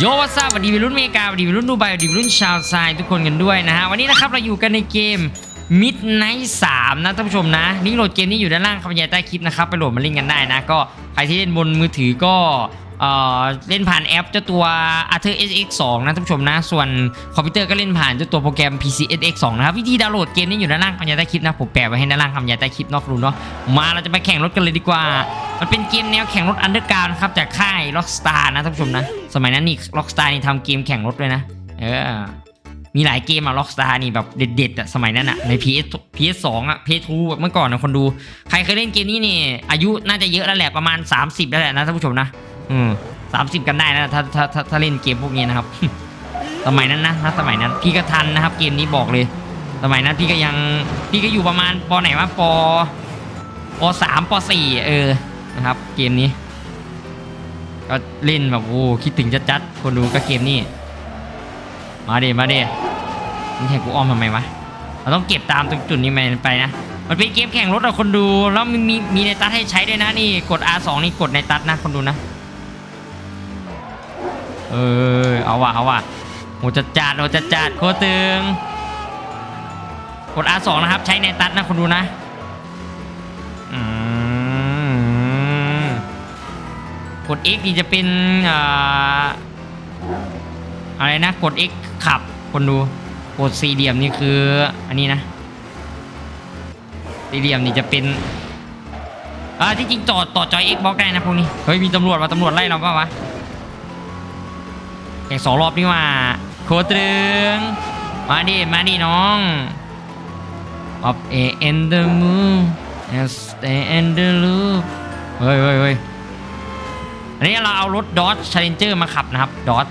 โยวัสวัสดีวัยรุ่นเมกาสวัสดีวัยรุ่นดูไบสวัสดีวัยรุ่นชาวไซด์ทุกคนกันด้วยนะฮะวันนี้นะครับเราอยู่กันในเกม Midnight 3นะท่านผู้ชมนะลิงก์โหลดเกมนี้อยู่ด้านล่างคำบรรยายใต้คลิปนะครับไปโหลดมาเล่นกันได้นะ ก็ใครที่เล่นบนมือถือก็ เอ่อเล่นผ่านแอปเจ้าตัว Arthur SX 2นะท่านผู้ชมนะ ส่วนคอมพิวเตอร์ก็เล่นผ่านเจ้าตัวโปรแกรม PC SX 2นะครับ วิธีดาวน์โหลดเกมนี้อยู่ด้านล่างคำยาใต้คลิปนะ ผมแปะไว้ให้ด้านล่างคำยาใต้คลิปนอกรูเนาะมาเราจะไปแข่งรถกันเลยดีกว่า มันเป็นเกมแนวแข่งรถอันเดอร์การ์นะครับจากค่าย Rockstar นะท่านผู้ชมนะ สมัยนั้นนี่ Rockstar นี่ทำเกมแข่งรถด้วยนะ เออมีหลายเกมอะ Rockstar นี่แบบเด็ดๆอะสมัยนั้นอะใน PS PS2 อะ PS2 แบบเมื่อก่อนนะคนดู ใครเคยเล่นเกมนี้นี่ อายุน่าจะเยอะแล้วแหละประมาณ 30 แล้วแหละนะท่านผู้ชมนะ อืมสามสิบกันได้นะถ้าถ้าถ้าถ้าเล่นเกมพวกนี้นะครับ สมัยนั้นนะนะสมัยนั้นพี่ก็ทันนะครับ เกมนี้บอกเลย สมัยนั้นพี่ก็ยังพี่ก็อยู่ประมาณปไหนวะปปสามปสี่เออนะครับ เกมนี้ ก็เล่นแบบโอ้คิดถึงจัดๆคนดูก็เกมนี้ มาเดมาเดนี่ให้กูอ้อมทำไมวะเราต้องเก็บตามตรงจุดนี้ไปนะมันเป็นเกมแข่งรถอะคนดูแล้วมีมีมีในตัดให้ใช้ด้วยนะนี่กด R2 นี่กดในตัดนะคนดูนะ เออเอาว่ะเอาว่ะโหจัดจัดโหจัดจัดโคตรตึงกด R2 นะครับ ใช้ในตัดนะคนดูนะอืมกด X นี่จะเป็นอ่าอะไรนะ กด X ขับคนดู กดสี่เหลี่ยมนี่คืออันนี้นะ สี่เหลี่ยมนี่จะเป็นอ่าที่จริงต่อต่อจอย Xbox ได้นะพวกนี้ เฮ้ย มีตำรวจมาตำรวจไล่เราเปล่าวะ แข่งสองรอบนี่ว่า โคตรึง มาดิ มาดิน้อง Up a and the moon and stay and the loop เฮ้ยเฮ้ยเฮ้ยอันนี้เราเอารถ Dodge Challenger มาขับนะครับ Dodge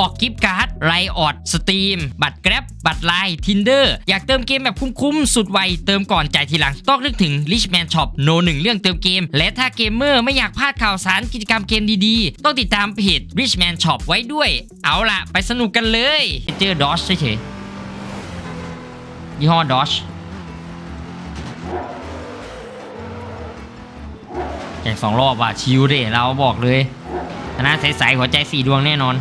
บอกกิฟต์การ์ดไรออดสตรีมบัตรแกร็บบัตรไลน์ทินเดอร์อยากเติมเกมแบบคุ้มๆ สุดไว เติมก่อนจ่ายทีหลัง ต้องนึกถึง Richman Shop โนหนึ่งเรื่องเติมเกม และถ้าเกมเมอร์ไม่อยากพลาดข่าวสารกิจกรรมเกมดีๆ ต้องติดตามเพจ Richman Shop ไว้ด้วย เอาล่ะ ไปสนุกกันเลยเจอดอชเฉยๆยี่ห้อดอชแข่งสองรอบว่ะชิวเด้เราบอกเลยชนะใสๆหัวใจสี่ดวงแน่นอน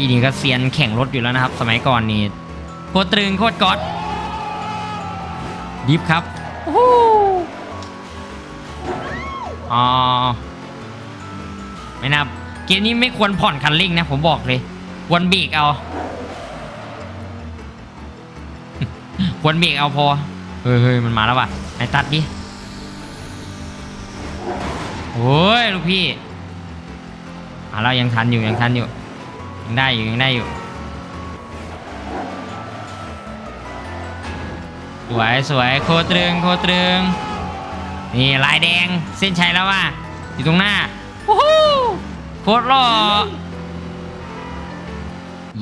พี่นี่ก็เซียนแข่งรถอยู่แล้วนะครับ สมัยก่อนนี่โคตรตรึงโคตรก๊อตดิฟครับโอ้โหอ๋อไม่นับเกมนี้ไม่ควรผ่อนคันเร่งนะ ผมบอกเลยควรเบรกเอาควรเบรกเอาพอ เฮ้ยเฮ้ยมันมาแล้วว่ะไอ้ตัดดิโอ้ยลูกพี่อะเรายังทันอยู่ยังทันอยู่ยัง ได้อยู่ยังได้อยู่สวยสวยโคตรึงโคตรึงนี่ลายแดงเส้นชัยแล้วว่ะอยู่ตรงหน้าวู้ฮู้โคตรหล่อ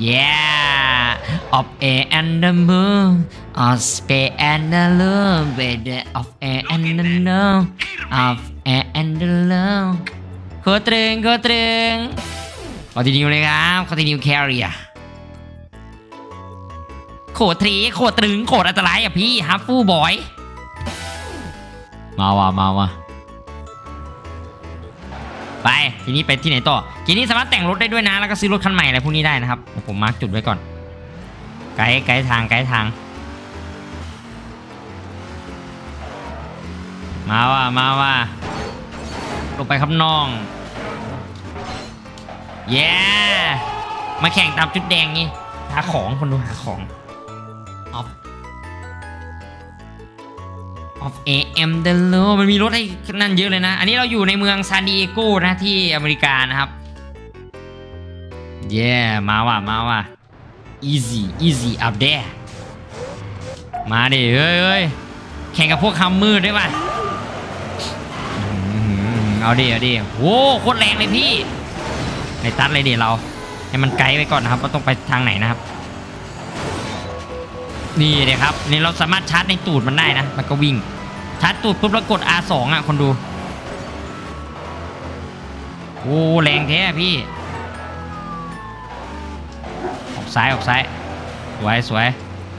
yeah of air and the moon of space and the moon with of air and the moon of air and the moon โคตรึงโคตรึง คอนติเนียเลยครับคอนติเนียแคริอะโคตรทีโคตรตรึงโคตรอันตรายอะพี่ฮัฟฟูบอย มาว่ะมาว่ะไปทีนี้ไปที่ไหนต่อทีนี้สามารถแต่งรถได้ด้วยนะ แล้วก็ซื้อรถคันใหม่อะไรพวกนี้ได้นะครับ ผมมาร์กจุดไว้ก่อน ไกด์ไกด์ทางไกด์ทาง มาว่ะมาว่ะลงไปครับน้อง เย้มาแข่งตามจุดแดงนี่หาของคนดูหาของออฟออฟเอ็มเดลโลมันมีรถให้นั่นเยอะเลยนะ อันนี้เราอยู่ในเมืองซานดิเอโกนะที่อเมริกานะครับ เย้มาว่ะมาว่ะ easy easy up there มาดิเฮ้ยเฮ้ยแข่งกับพวกฮัมมืดได้ป่ะเอาดิเอาดิโว้โคตรแรงเลยพี่ ในตัดเลยเดี๋ยวเรา ให้มันไกด์ไว้ก่อนนะครับว่าต้องไปทางไหนนะครับ นี่เลยครับนี่เราสามารถชาร์จในตูดมันได้นะ มันก็วิ่ง ชาร์จตูดปุ๊บแล้วกด R2 อะคนดูโอ้แรงแท้พี่ ออกซ้ายออกซ้าย สวยสวย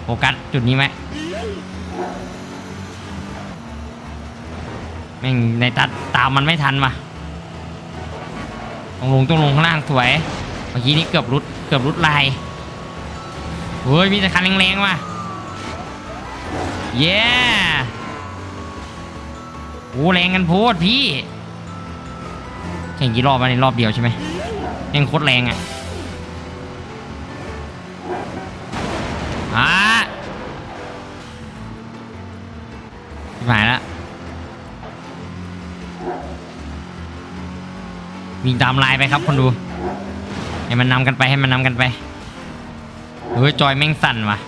โฟกัสจุดนี้ไหมแม่งในตัดตามมันไม่ทันว่ะ ต้องลงต้องลงข้างล่างสวย เมื่อกี้นี้เกือบรุดเกือบรุดลายเฮ้ยมีแต่คันแรงๆว่ะเย้โอ้แรงกันโพดพี่แข่งกี่รอบมาในรอบเดียวใช่ไหมยังโคตรแรงอะอะหายละ วิ่งตามลายไปครับคนดูให้มันนำกันไปให้มันนำกันไปเฮ้ยจอยแม่งสั่นว่ะ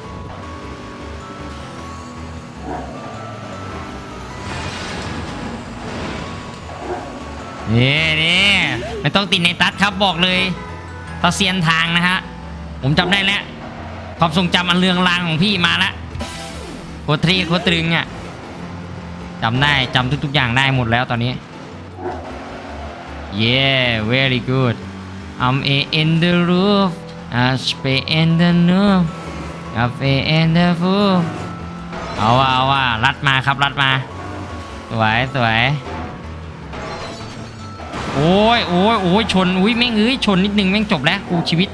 นี่นี่ไม่ต้องติดในตัดครับบอกเลยตาเซียนทางนะฮะผมจำได้แล้วความทรงจำอันเรืองรางของพี่มาละโคตรีโคตรตรึงอะจำได้จำทุกๆอย่างได้หมดแล้วตอนนี้ yeah very good I'm a in the roof I spay in the roof I spay in the roof เอาว่าเอาว่ารัดมาครับรัดมา สวยสวยโอ้ยโอ้ยโอ้ยชนอุ้ยแม่งเอ้ยชนนิดนึงแม่งจบแล้วกูชีวิต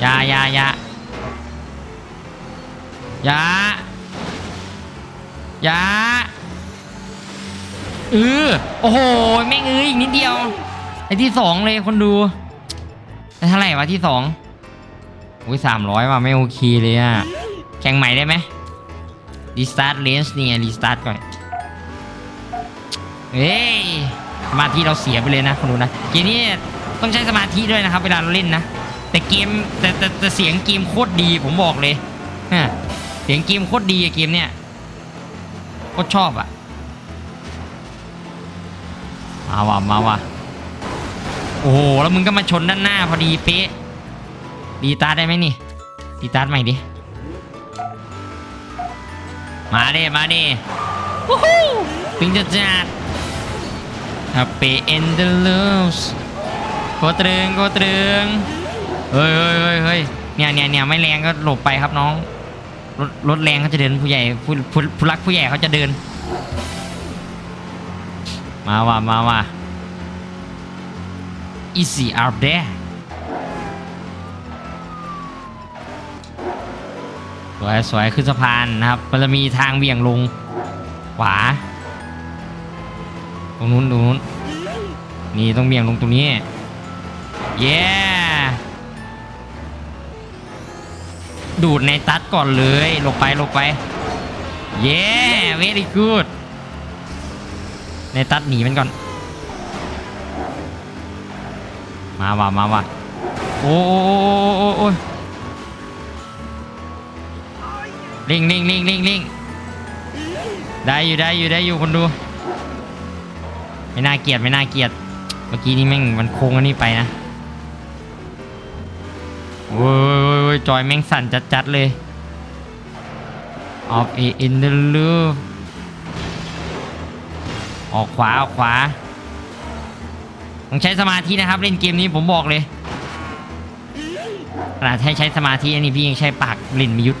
อยาอยาอยาอยาอยา เออโอ้โหแม่เอ้ยอีกนิดเดียวไอ้ที่สองเลยคนดูได้เท่าไหร่วะที่สองอุ้ยสามร้อยว่ะไม่โอเคเลยอะแข่งใหม่ได้ไหมรีสตาร์ทเลนส์นี่ไงรีสตาร์ทก่อนเฮ้ยสมาธิเราเสียไปเลยนะคุณดูนะเกมนี้ต้องใช้สมาธิด้วยนะครับ เวลาเราเล่นนะแต่เกมแต่แต่แต่เสียงเกมโคตรดีผมบอกเลยฮะเสียงเกมโคตรดีอะเกมเนี้ยโคตรชอบอะ มาว่ะมาว่ะโอ้โหแล้วมึงก็มาชนด้านหน้าพอดีเป๊ะดีตาร์ได้ไหมนี่ดีตาร์ใหม่ดิมาด้มาด้วู้ฮู้ปิงจะจัด Happy in the loose โคตรึงโคตรึงเฮ้ยเฮ้ยเฮ้ยเฮ้ยเนี่ยเนี่ยเนี่ยไม่แรงก็หลบไปครับน้องรถรถแรงเขาจะเดินผู้ใหญ่ผู้ผู้ผู้รักผู้ใหญ่เขาจะเดิน มาว่ะมาว่ะ easy out there สวยสวยขึ้นสะพานนะครับ มันจะมีทางเบี่ยงลง ขวา ตรงนู้นตรงนู้น นี่ต้องเบี่ยงลงตรงนี้ เย้ ดูดในตัดก่อนเลยลบไปลบไป เย้ very good ในตัดหนีมันก่อน มาว่ะมาว่ะโอ้โอ้โอ้โอ้โอ้เร่งเร่งเร่งเร่งเร่งได้อยู่ได้อยู่ได้อยู่คนดู ไม่น่าเกลียดไม่น่าเกลียดเมื่อกี้นี่แม่งมันโค้งอันนี้ไปนะโอ้ยโอ้ยโอ้ยจอยแม่งสั่นจัดๆเลย off in the loop ออกขวาออกขวาต้องใช้สมาธินะครับ เล่นเกมนี้ผมบอกเลยขนาดให้ใช้สมาธิอันนี้พี่ยังใช้ปากลิ่นมียุทธ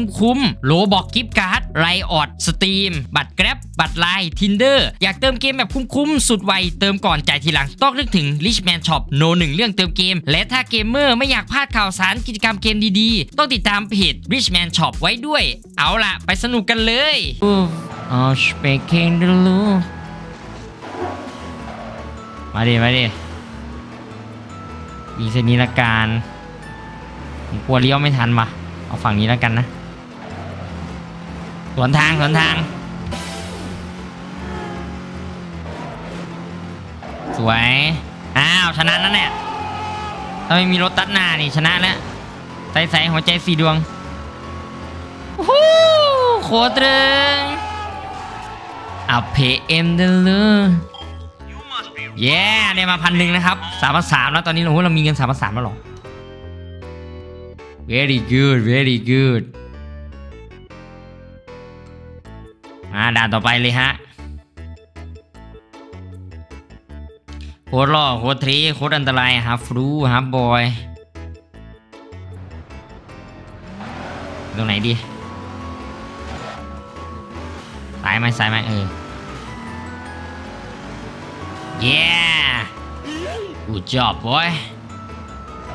คุ้มๆโลบอกกิฟต์การ์ดไรออดสตรีม บัตรแกร็บบัตรไลน์ทินเดอร์อยากเติมเกมแบบคุ้มๆสุดไวเติมก่อนจ่ายทีหลังต้องนึกถึง Richman Shop โนหนึ่งเรื่องเติมเกม และถ้าเกมเมอร์ไม่อยากพลาดข่าวสารกิจกรรมเกมดีๆ ต้องติดตามเพจ Richman Shop ไว้ด้วย เอาล่ะ ไปสนุกกันเลยอ๋อ speaking the loop มาดิมาดิอีเส้นนี้ละกันผมกลัวเลี้ยวไม่ทันว่ะเอาฝั่งนี้แล้วกันนะ สวนทางสวนทาง สวย อ้าว ชนะนั่นแหละถ้าไม่มีรถตัดหน้านี่ชนะแล้วใส่ใส่หัวใจสี่ดวงวู้โคตรเรงเอาเพเอ็มเดลูเย้ได้มาพันหนึ่งนะครับสามพันสามแล้วตอนนี้เราเรามีเงินสามพันสามแล้วหรอ very good very good มาด่านต่อไปเลยฮะโคตรหล่อโคตรทรโคตรอันตรายฮับฟรูฮับบอยตรงไหนดีสายไหมสายไหมเออ yeah good job boy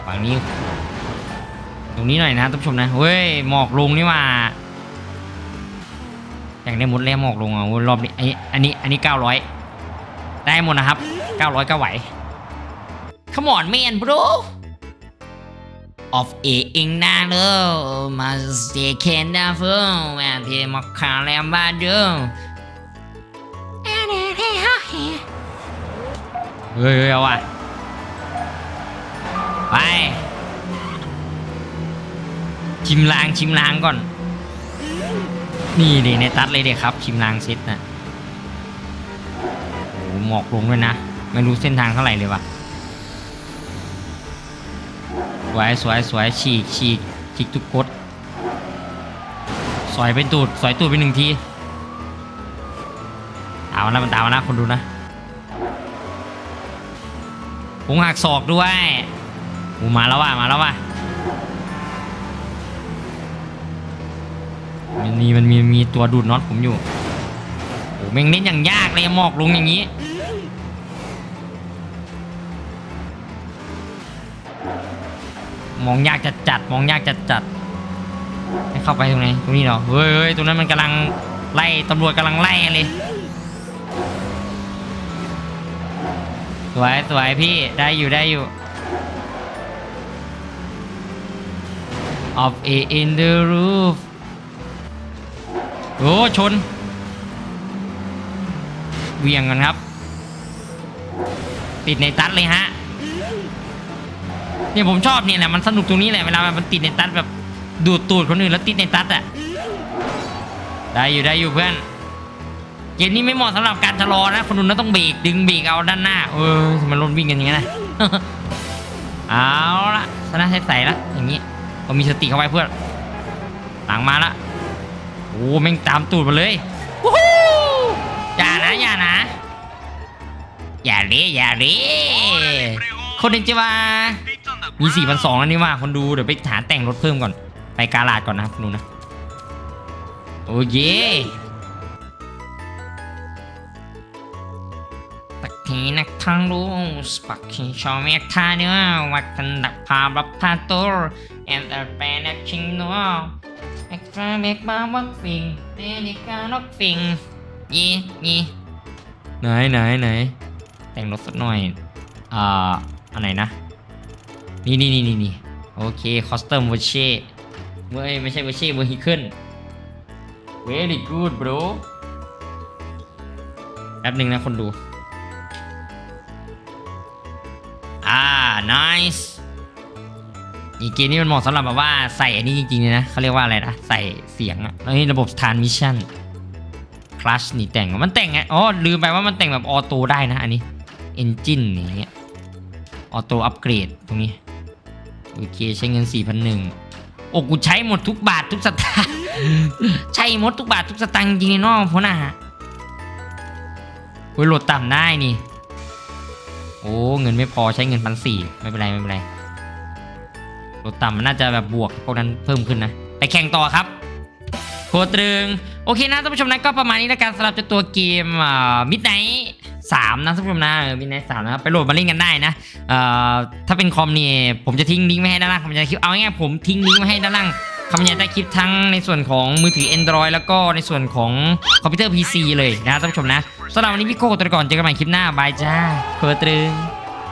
ฝั่งนี้ ตรงนี้หน่อยนะท่านผู้ชมนะเฮ้ยหมอกลงนี่ว่า อยากได้หมดแล้วหมอกลงอะรอบนี้ไอ้อันนี้อันนี้เก้าร้อยได้หมดนะครับเก้าร้อยก็ไหว Come on man bro of a เองนะเด้อมาสเตเคนดาเฟอร์แวนเทมาคาแลมบาเด้อเฮ้ยเฮ้ยเอาว่ะไปชิมลางชิมลางก่อน นี่ดิในตัดเลยเด็กครับชิมลางเซ็ตนะโอ้โหหมอกลงด้วยนะ ไม่รู้เส้นทางเท่าไหร่เลยวะสวยสวยสวยฉีกฉีกฉีกทุกกดสอยเป็นตูดสอยตูดไปหนึ่งทีตามมานะมันตามมานะคนดูนะผงหักศอกด้วยอ้มาแล้วว่ะมาแล้วว่ะ มันมีมันมีมีตัวดูดน็อตผมอยู่โอ้แม่งเล่นอย่างยากเลยหมอกลงอย่างนี้มองยากจัดจัดมองยากจัดจัดให้เข้าไปตรงไหนตรงนี้เหรอเฮ้ยเฮ้ยตรงนั้นมันกำลังไล่ตำรวจกำลังไล่เลยสวยสวยพี่ได้อยู่ได้อยู่ of a in the roof โอ้ชนเวียงกันครับ ติดในตัดเลยฮะเนี่ยผมชอบเนี่ยแหละมันสนุกตรงนี้แหละเวลามันติดในตัดแบบดูดตูดคนอื่นแล้วติดในตัดอะได้อยู่ได้อยู่เพื่อนเกมนี้ไม่เหมาะสำหรับการชะลอนะคนอื่นต้องเบรกดึงเบรกเอาด้านหน้า เออมันรถวิ่งกันอย่างนี้นะเอาละชนะใส่ๆละอย่างนี้ต้องมีสติเข้าไว้เพื่อนหลังมาละ อ้แม่งตามตูดมาเลยวู้ฮู้อย่านะอย่านะ อย่าเละอย่าเละคนเดนจิวามี4 2 0 0แล้วนี่ว่าคนดูเดี๋ยวไปหาแต่งรถเพิ่มก่อน ไปกาลาดก่อนนะครับคุณดูนะ โอ้เย่ตักทีนักทางรู้สปักชิงชอมเมกทาเนื้อวักกันดักพาบับทาโตร์แอนแต่แปนักชิงนัวเอ็ กซ์ตร้าเมกมาวักฟิงเดนิกานกฟิงยี่ยี่ไหนไหนไหนแต่งรถสักหน่อย อ่าอันไหนนะ นี่นี่นี่นี่นี่โอเคคอสตอมเวอร์เช่เว้ยไม่ใช่เวอร์เช่เวอร์ฮิเคิล very good bro แป๊บหนึ่งนะคนดู อ่า nice อีกเกมนี้มันเหมาะสำหรับแบบว่าใส่อันนี้จริงๆเลยนะเขาเรียกว่าอะไรนะใส่เสียงอะแล้วนี่ระบบทานมิชชั่นคลัชนี่แต่งมันแต่งไงอ๋อลืมไปว่ามันแต่งแบบออโต้ได้นะอันนี้เอนจินอย่างเงี้ยออโต้อัปเกรดตรงนี้โอเคใช้เงิน4,001โอ้กูใช้หมดทุกบาททุกสตางค์ใช้หมดทุกบาททุกสตางค์จริงๆเนาะพ่อหน้าโอ้ยโหลดต่ำได้นี่ โอ้เงินไม่พอใช้เงินพันสี่ไม่เป็นไรไม่เป็นไร ตัวต่ำมันน่าจะแบบบวกพวกนั้นเพิ่มขึ้นนะ ไปแข่งต่อครับโคตรึง โอเคนะท่านผู้ชมนะก็ประมาณนี้แล้วกันสำหรับเจ้าตัวเกมมิดไนท์สามนะท่านผู้ชมนะมิดไนท์สามนะครับไปโหลดมาเล่นกันได้นะถ้าเป็นคอมนี่ผมจะทิ้งลิงก์ไว้ให้ด้านล่างผมจะคลิปเอาง่ายผมทิ้งลิงก์ไว้ให้ด้านล่างคำบรรยายใต้คลิปทั้งในส่วนของมือถือ Android แล้วก็ในส่วนของคอมพิวเตอร์ PC เลยนะท่านผู้ชมนะสำหรับวันนี้พี่โก้ตัวก่อนเจอกันใหม่คลิปหน้าบายจ้าเพิร์ตรึง